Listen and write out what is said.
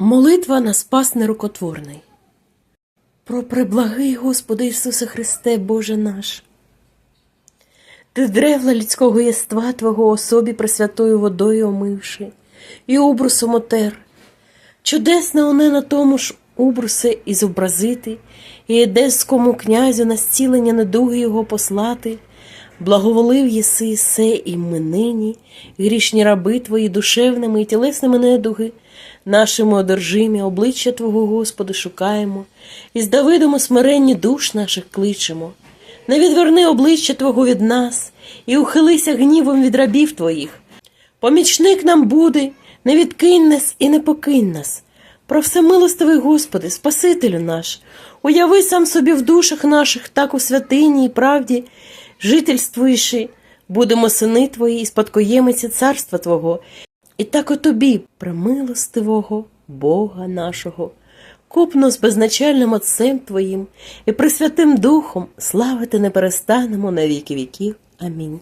Молитва на спас нерукотворний. Про преблагий Господи Ісусе Христе, Боже наш. Ти древла людського єства Твого особі пресвятою водою омивши, і обрусом отер. Чудесне оне на тому ж убрусе і зобразити, і едеському князю на зцілення недуги його послати, благоволив єси се і ми нині, грішні раби твої душевними і тілесними недуги, нашими одержимі обличчя Твого, Господи, шукаємо, і з Давидом смиренні душ наших кличемо. Не відверни обличчя Твого від нас, і ухилися гнівом від рабів Твоїх. Помічник нам буде, не відкинь нас і не покинь нас. Про всемилостивий Господи, Спасителю наш, уяви сам собі в душах наших, так у святині і правді, жительствуючи, будемо сини Твої і спадкоємиці царства Твого, і так о Тобі, премилостивого Бога нашого, купно з безначальним Отцем Твоїм і Пресвятим Духом славити не перестанемо на віки віків. Амінь.